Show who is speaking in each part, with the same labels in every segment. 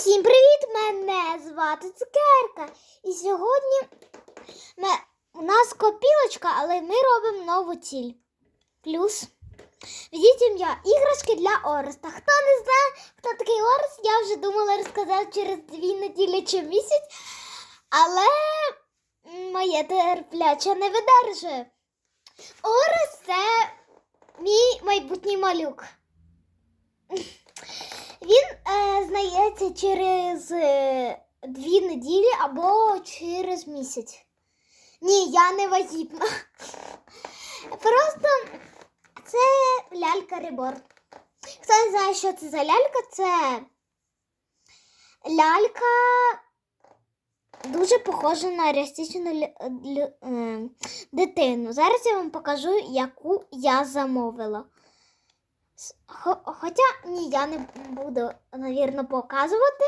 Speaker 1: Всім привіт! Мене звати Цукерка. І сьогодні ми, у нас копілочка, але ми робимо нову ціль. Плюс. Візіть ім'я іграшки для Ореста. Хто не знає, хто такий Орест, я вже думала розказати через дві неділі чи місяць, але моє терпляче не видержує. Орест це мій майбутній малюк. Е, знається через е, дві неділі або через місяць. Ні, я не вагітна. Просто це лялька Реборн. Хто не знає, що це за лялька, це лялька дуже похожа на реалістичну лю- лю- е, дитину. Зараз я вам покажу, яку я замовила. Хоча ні, я не буду, навірно, показувати.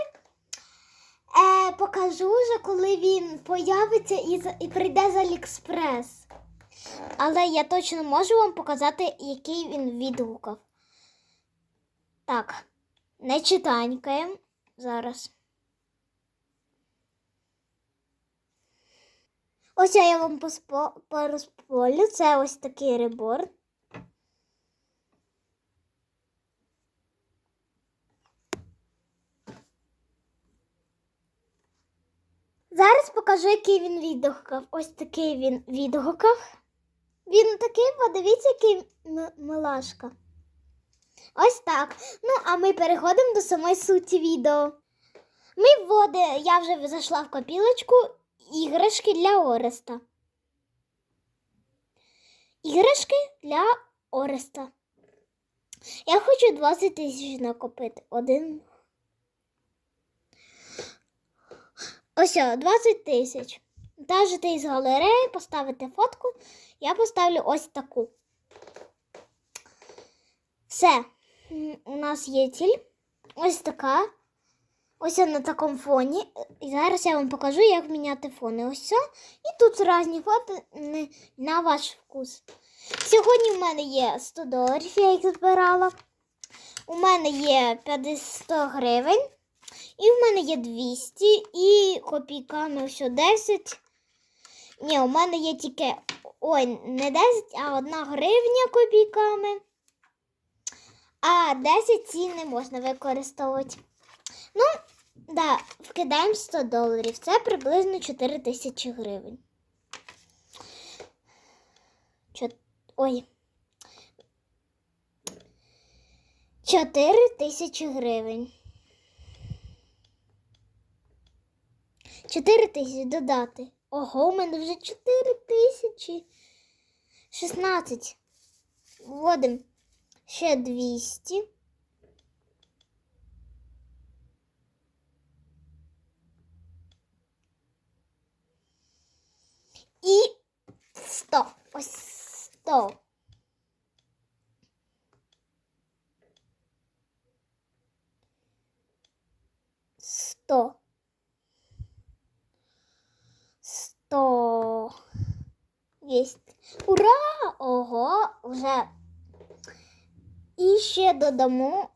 Speaker 1: Е, покажу вже, коли він появиться і, і прийде з Алікспрес. Але я точно можу вам показати, який він відгукав. Так, не читанькаємо зараз. Ось я вам порозполю. Це ось такий реборн. Зараз покажу, який він відгукав. Ось такий він відгукав. Він такий, подивіться, який милашка. Ось так. Ну, а ми переходимо до самої суті відео. Ми вводимо, я вже зайшла в копілочку іграшки для Ореста. Іграшки для Ореста. Я хочу 20 тисяч накопити. Один. Ось 20 тисяч. Дажите із галереї, поставити фотку. Я поставлю ось таку. Все. У нас є ціль. Ось така. Ось на такому фоні. І зараз я вам покажу, як міняти фони. Ось це. І тут різні фото на ваш вкус. Сьогодні в мене є 100 доларів, я їх збирала. У мене є 50 гривень. І в мене є 200 і копійками все 10. Ні, у мене є тільки. Ой, не 10, а 1 гривня копійками. А 10 ці не можна використовувати. Ну, да, вкидаємо 100 доларів. Це приблизно 4 тисячі гривень. Ой. 4 тисячі гривень. 4 тисячі додати. Ого, у мене вже 4 тисячі. 16. Вводимо ще 200. І 100. Ось 100. Єсть. Ура! Ого, вже. І ще додамо.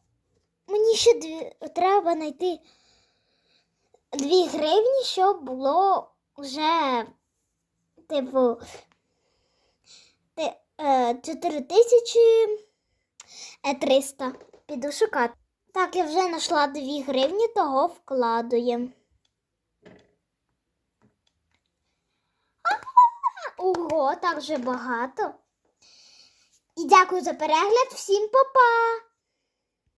Speaker 1: Мені ще дві... треба знайти дві гривні, щоб було вже типу те- е, 4 тисячі е, 300. Піду шукати. Так, я вже знайшла 2 гривні, того вкладуємо. Ого, так же багато. І дякую за перегляд. Всім па-па!